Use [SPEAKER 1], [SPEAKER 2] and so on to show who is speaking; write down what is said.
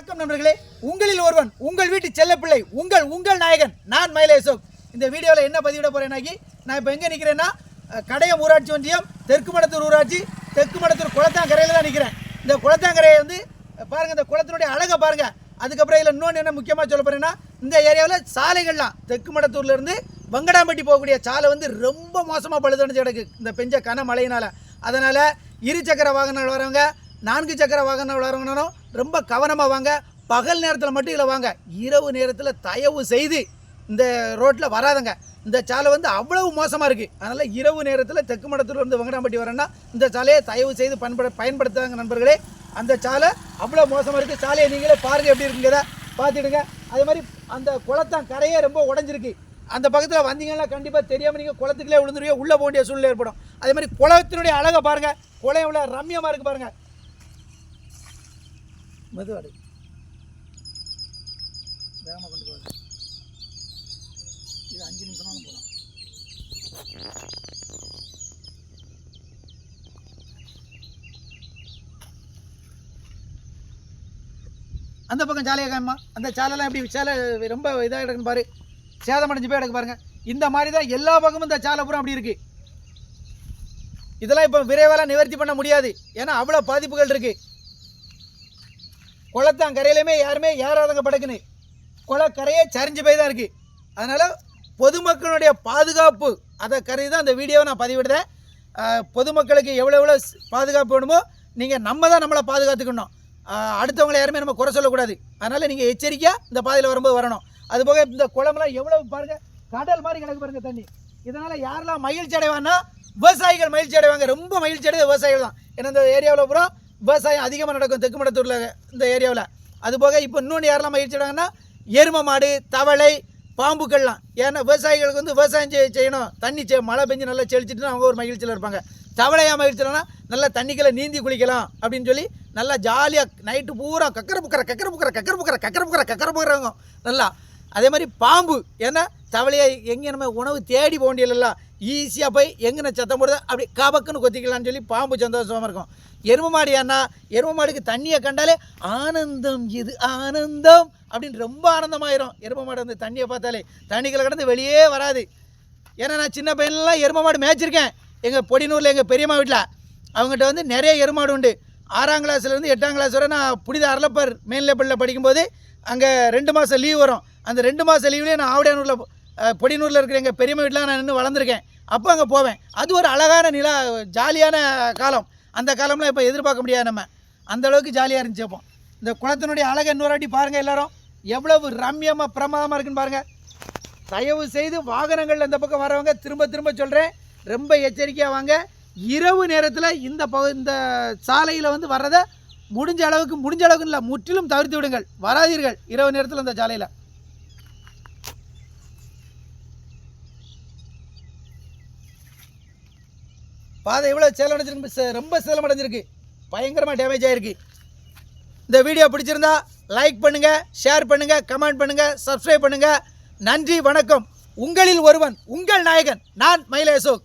[SPEAKER 1] வணக்கம் நண்பர்களே. உங்களில் ஒருவன் உங்கள் வீட்டு செல்லப்பிள்ளை உங்கள் உங்கள் நாயகன் நான் மயிலேசோக் இந்த வீடியோவில் என்ன பதிவிட போகிறேனாக்கி நான் இப்போ எங்கே நிற்கிறேன்னா கடையம் ஊராட்சி ஒன்றியம் தெற்கு மடத்தூர் ஊராட்சி தெற்கு மடத்தூர் குளத்தாங்கரையில் தான் நிற்கிறேன் இந்த குளத்தாங்கரையை வந்து பாருங்கள் இந்த குளத்தினுடைய அழகை பாருங்கள் அதுக்கப்புறம் இதில் இன்னொன்று என்ன முக்கியமாக சொல்ல போகிறேன்னா இந்த ஏரியாவில் சாலைகள்லாம் தெற்கு மடத்தூர்லேருந்து வங்கடாம்பட்டி போகக்கூடிய சாலை வந்து ரொம்ப மோசமாக பழுதடைஞ்சு கிடக்கு. இந்த பெஞ்ச கனமழையினால. அதனால் இரு சக்கர வாகனங்கள் வரவங்க நான்கு சக்கர வாகனங்கள் வரவங்களும் ரொம்ப கவனமாக வாங்க. பகல் நேரத்தில் மட்டும் இல்லை வாங்க. இரவு நேரத்தில் தயவு செய்து இந்த ரோட்டில் வராதங்க. இந்த சாலை வந்து அவ்வளவு மோசமாக இருக்குது அதனால் இரவு நேரத்தில் தெற்கு மடத்திலிருந்து வெங்கடாம்பட்டி வங்கடாம்பட்டி வரேன்னா இந்த சாலையை தயவு செய்து பயன்பட பயன்படுத்தாங்க நண்பர்களே. அந்த சாலை அவ்வளோ மோசமாக இருக்குது சாலையை நீங்களே பாருங்கள் எப்படி இருக்குங்கிறத பார்த்துடுங்க. அதே மாதிரி அந்த குளத்தான் கரையே ரொம்ப உடஞ்சிருக்கு. அந்த பக்கத்தில் வந்தீங்கன்னா கண்டிப்பாக தெரியாமல் நீங்கள் குளத்துக்குள்ளே விழுந்துருவீங்க. உள்ளே போக வேண்டிய சூழ்நிலை ஏற்படும். அதே மாதிரி குளத்தினுடைய அழகை பாருங்கள் குளம் எவ்வளோ ரம்யமாக இருக்குது பாருங்கள் மெதுவாடு வேகமாக கொண்டு போகுது. இது அஞ்சு நிமிஷம்னாலும் போகலாம். அந்த பக்கம் சாலையை காமிமா அந்த சாலைலாம் எப்படி சாலை ரொம்ப இதாக கிடக்குன்னு பாரு. சேதமடைஞ்சு போய் கிடக்கு பாருங்கள் இந்த மாதிரி தான் எல்லா பக்கமும் இந்த சாலை பூரா அப்படி இருக்குது இதெல்லாம் இப்போ விரைவாலாம் நிவர்த்தி பண்ண முடியாது. ஏன்னா அவ்வளோ பாதிப்புகள் இருக்குது குளத்தான் கரையிலுமே யாருமே ஏறாதங்க படக்குன்னு. குளக்கரையே சரிஞ்சு போய் தான் இருக்குது அதனால் பொதுமக்களுடைய பாதுகாப்பு அதை கருதி தான் அந்த வீடியோவை நான் பதிவிடுறேன். பொதுமக்களுக்கு எவ்வளோ எவ்வளோ பாதுகாப்பு வேணுமோ நீங்கள் நம்ம தான் நம்மளை பாதுகாத்துக்கணும். அடுத்தவங்களை யாருமே நம்ம குறை சொல்லக்கூடாது. அதனால் நீங்கள் எச்சரிக்கையாக இந்த பாதையில் வரும்போது வரணும். அதுபோக இந்த குளம்லாம் எவ்வளோ பாருங்கள் கடல் மாதிரி கிடக்கு பாருங்க தண்ணி. இதனால் யாரெல்லாம் மகிழ்ச்சி அடைவான்னா விவசாயிகள் மகிழ்ச்சி அடைவாங்க. ரொம்ப மகிழ்ச்சி அடைவது விவசாயிகள் தான். ஏன்னா இந்த ஏரியாவில் பூரா விவசாயம் அதிகமாக நடக்கும் தெக்குமடத்தூரில் இந்த ஏரியாவில். அதுபோக இப்போ இன்னொன்று யாரெல்லாம் மகிழ்ச்சி அடைவாங்கன்னா எருமை மாடு தவளை பாம்புக்கள்லாம். ஏன்னா விவசாயிகளுக்கு வந்து விவசாயம் செய் செய்யணும். தண்ணி செ மழை பெஞ்சு நல்லா செழிச்சிட்டுனா அவங்க ஒரு மகிழ்ச்சியில் இருப்பாங்க. தவளையாக மகிழ்ச்சியிலனா நல்லா தண்ணிக்குள்ள நீந்தி குளிக்கலாம் அப்படின்னு சொல்லி நல்லா ஜாலியாக நைட்டு பூரா கக்கரை புக்கரை கக்கரை புக்கரை கக்கரை புக்கரை கக்கரை புக்கரை கக்கரை புக்கறவங்க நல்லா. அதே மாதிரி பாம்பு. ஏன்னா தவளையை எங்கே நம்ம உணவு தேடி போக ஈஸியாக போய் எங்கே சத்தம் போடுதோ அப்படி கபக்குன்னு கொத்திக்கலான்னு சொல்லி பாம்பு சந்தோஷமாக இருக்கும். எருமை மாடு ஏன்னா எருமை மாடுக்கு தண்ணியை கண்டாலே ஆனந்தம் இது ஆனந்தம்? அப்படின்னு ரொம்ப ஆனந்தமாயிரும். எருமை மாடு வந்து தண்ணியை பார்த்தாலே தண்ணிக்குள்ள கடந்து வெளியே வராது. ஏன்னா நான் சின்ன பையன்லாம் எருமை மாடு மேய்ச்சிருக்கேன். எங்கள் பொடினூரில் எங்கள் பெரியம்மா வீட்டில் அவங்ககிட்ட வந்து நிறைய எருமாடு உண்டு. ஆறாம் கிளாஸ்லேருந்து எட்டாம் கிளாஸ் வரை நான் புனித அரளப்பர் மேல் லெவலில் படிக்கும்போது அங்கே ரெண்டு மாதம் லீவ் வரும். அந்த ரெண்டு மாதம் லீவ்லேயே நான் ஆவடியானூரில் அஹ், பொடினூரில் இருக்கிற எங்கள் பெரியம்மா வீட்டில் நான் நின்று வளர்ந்துருக்கேன். அப்போ அங்கே போவேன். அது ஒரு அழகான நிலா ஜாலியான காலம். அந்த காலம்லாம் இப்போ எதிர்பார்க்க முடியாது நம்ம. அந்த அளவுக்கு ஜாலியாக இருந்துச்சு அப்போ. இந்த குளத்தினுடைய அழகை இன்னொரு வாட்டி பாருங்கள் எல்லாரும். எவ்வளவு ரம்யமாக பிரமாதமாக இருக்குன்னு பாருங்கள் தயவு செய்து வாகனங்கள் அந்த பக்கம் வரவங்க திரும்ப திரும்ப சொல்கிறேன் ரொம்ப எச்சரிக்கையாக வாங்க. இரவு நேரத்தில் இந்த பகு இந்த சாலையில் வந்து வர்றதை முடிஞ்ச அளவுக்கு முடிஞ்ச அளவுக்கு இல்லை முற்றிலும் தவிர்த்து விடுங்கள். வராதீர்கள் இரவு நேரத்தில் அந்த சாலையில். பாதை எவ்வளோ சேலடைஞ்சிருக்கு சே- ரொம்ப சேலமடைஞ்சிருக்கு பயங்கரமாக டேமேஜ் ஆகிருக்கு இந்த வீடியோ பிடிச்சிருந்தா லைக் பண்ணுங்கள் ஷேர் பண்ணுங்கள் கமெண்ட் பண்ணுங்கள் சப்ஸ்கிரைப் பண்ணுங்கள் நன்றி வணக்கம். உங்களில் ஒருவன் உங்கள் நாயகன் நான் மயிலேசோக்